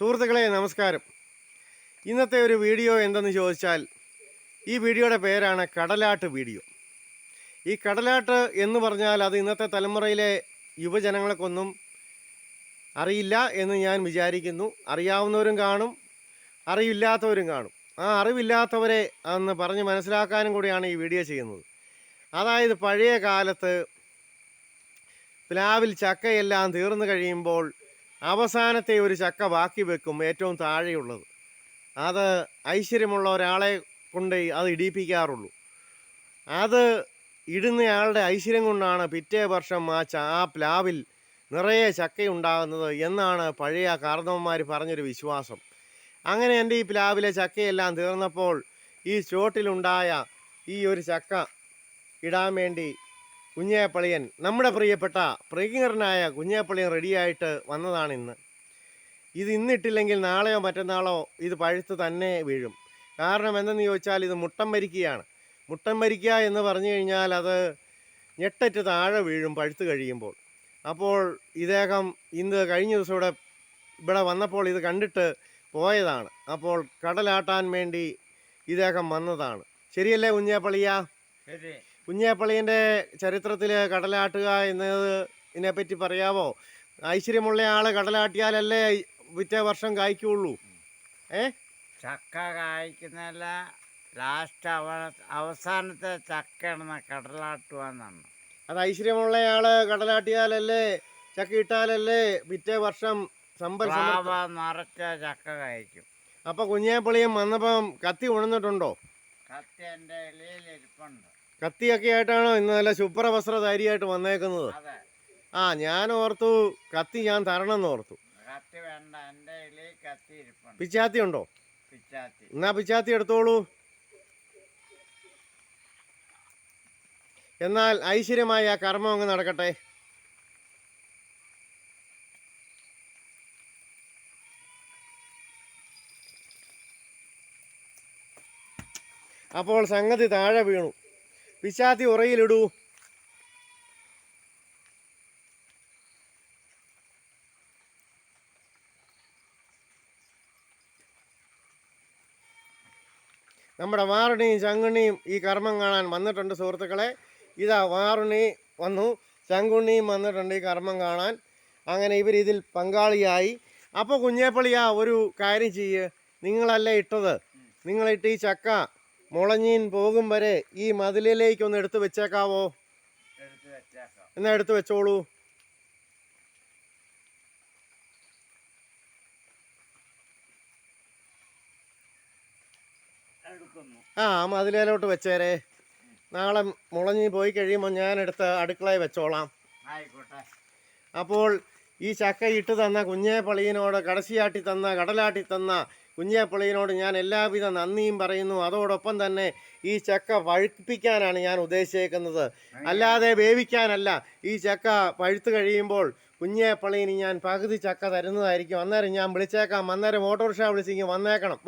സുഹൃത്തുക്കളെ നമസ്കാരം. ഇന്നത്തെ ഒരു വീഡിയോ എന്തെന്ന് ചോദിച്ചാൽ ഈ വീഡിയോയുടെ പേരാണ് കടലാട്ട് വീഡിയോ. ഈ കടലാട്ട് എന്ന് പറഞ്ഞാൽ അത് ഇന്നത്തെ തലമുറയിലെ യുവജനങ്ങൾക്കൊന്നും അറിയില്ല എന്ന് ഞാൻ വിചാരിക്കുന്നു. അറിയാവുന്നവരും കാണും അറിയില്ലാത്തവരും കാണും. ആ അറിവില്ലാത്തവരെ അന്ന് പറഞ്ഞ് മനസ്സിലാക്കാനും കൂടിയാണ് ഈ വീഡിയോ ചെയ്യുന്നത്. അതായത് പഴയ കാലത്ത് പ്ലാവിൽ ചക്കയെല്ലാം തീർന്നു കഴിയുമ്പോൾ അവസാനത്തെ ഒരു ചക്ക ബാക്കി വെക്കും ഏറ്റവും താഴെയുള്ളത്. അത് ഐശ്വര്യമുള്ള ഒരാളെ കൊണ്ട് അത് ഇടിപ്പിക്കാറുള്ളൂ അത് ഇടുന്നയാളുടെ ഐശ്വര്യം കൊണ്ടാണ് പിറ്റേ വർഷം ആ ച ആ പ്ലാവിൽ നിറയെ ചക്കയുണ്ടാകുന്നത് എന്നാണ് പഴയ കാർന്നവന്മാർ പറഞ്ഞൊരു വിശ്വാസം. അങ്ങനെ എന്റെ ഈ പ്ലാവിലെ ചക്കയെല്ലാം തീർന്നപ്പോൾ ഈ ചോട്ടിലുണ്ടായ ഈ ഒരു ചക്ക ഇടാൻ വേണ്ടി കുഞ്ഞേപ്പളിയൻ നമ്മുടെ പ്രിയപ്പെട്ട പ്രിയങ്കരനായ കുഞ്ഞേപ്പളിയൻ റെഡിയായിട്ട് വന്നതാണ് ഇന്ന്. ഇത് ഇന്നിട്ടില്ലെങ്കിൽ നാളെയോ മറ്റന്നാളോ ഇത് പഴുത്ത് തന്നെ വീഴും. കാരണം എന്തെന്ന് ചോദിച്ചാൽ ഇത് മുട്ടം മരിക്കുകയാണ്. മുട്ടം മരിക്കുക എന്ന് പറഞ്ഞു കഴിഞ്ഞാൽ അത് ഞെട്ടറ്റ് താഴെ വീഴും പഴുത്ത് കഴിയുമ്പോൾ. അപ്പോൾ ഇദ്ദേഹം ഇന്ന് കഴിഞ്ഞ ദിവസം ഇവിടെ ഇവിടെ വന്നപ്പോൾ ഇത് കണ്ടിട്ട് പോയതാണ്. അപ്പോൾ കടലാട്ടാൻ വേണ്ടി ഇദ്ദേഹം വന്നതാണ്. ശരിയല്ലേ കുഞ്ഞേപ്പളിയ? ശരി. കുഞ്ഞേപ്പള്ളിന്റെ ചരിത്രത്തിൽ കടലാട്ടുക എന്നത് ഇതിനെപ്പറ്റി പറയാമോ ഐശ്വര്യമുള്ള ആൾ കടലാട്ടിയാലല്ലേ പിറ്റേ വർഷം കായ്ക്കുള്ളൂ. ഏ? ചക്ക കായ്ക്കുന്നല്ല ലാസ്റ്റ് അവ അവസാനത്തെ ചക്ക കടലാട്ടുക കടലാട്ടുവാന്നാണ് അത് ഐശ്വര്യമുള്ള ആൾ കടലാട്ടിയാലല്ലേ ചക്ക ഇട്ടാലല്ലേ പിറ്റേ വർഷം സമ്പൽ നിറച്ച ചക്ക കഴിക്കും അപ്പൊ കുഞ്ഞേപ്പള്ളിയും വന്നപ്പം കത്തി ഉണർന്നിട്ടുണ്ടോ? കത്തി എന്റെ ഇലയിൽ ഇരിപ്പുണ്ട്. കത്തിയൊക്കെ ആയിട്ടാണോ ഇന്ന് നല്ല ശുഭ്ര വസ്ത്രധാരിയായിട്ട് വന്നേക്കുന്നത് ആ ഞാൻ ഓർത്തു കത്തി ഞാൻ തരണം എന്ന് ഓർത്തു പിച്ചാത്തി ഉണ്ടോ? എന്നാ പിച്ചാത്തി എടുത്തോളൂ. എന്നാൽ ഐശ്വര്യമായ ആ കർമ്മം അങ്ങ് നടക്കട്ടെ. അപ്പോൾ സംഗതി താഴെ വീണു. പിച്ചാത്തി ഉറയിലിടൂ. നമ്മുടെ വാറുണിയും ചങ്കുണ്ണിയും ഈ കർമ്മം കാണാൻ വന്നിട്ടുണ്ട് സുഹൃത്തുക്കളെ. ഇതാ വാറുണി വന്നു ചങ്കുണ്ണിയും വന്നിട്ടുണ്ട് ഈ കർമ്മം കാണാൻ. അങ്ങനെ ഇവർ ഇതിൽ പങ്കാളിയായി. അപ്പോൾ കുഞ്ഞേപ്പള്ളിയാ ഒരു കാര്യം ചെയ്യ്. നിങ്ങളല്ലേ ഇട്ടത്? നിങ്ങളിട്ട് ഈ ചക്ക മുളഞ്ഞീൻ പോകും വരെ ഈ മതിലിലേക്ക് ഒന്ന് എടുത്തു വെച്ചേക്കാവോ? എന്നാ എടുത്തു വെച്ചോളൂ. ആ ആ മതിലേലോട്ട് വെച്ചേരെ. നാളെ മുളഞ്ഞി പോയി കഴിയുമ്പോൾ ഞാൻ എടുത്ത് അടുക്കളയിൽ വെച്ചോളാം. അപ്പോൾ ഈ ചക്ക ഇട്ട് തന്ന കുഞ്ഞേപ്പള്ളിയനോട് കടശിയാട്ടി തന്ന കടലാട്ടി തന്ന കുഞ്ഞേപ്പള്ളിയനോട് ഞാൻ എല്ലാവിധ നന്ദിയും പറയുന്നു. അതോടൊപ്പം തന്നെ ഈ ചക്ക പഴുപ്പിക്കാനാണ് ഞാൻ ഉദ്ദേശിക്കുന്നത് അല്ലാതെ വേവിക്കാനല്ല. ഈ ചക്ക പഴുത്ത് കഴിയുമ്പോൾ കുഞ്ഞേപ്പള്ളിന് ഞാൻ പകുതി ചക്ക തരുന്നതായിരിക്കും. അന്നേരം ഞാൻ വിളിച്ചേക്കാം. അന്നേരം ഓട്ടോറിക്ഷ വിളിച്ചെങ്കിൽ വന്നേക്കണം.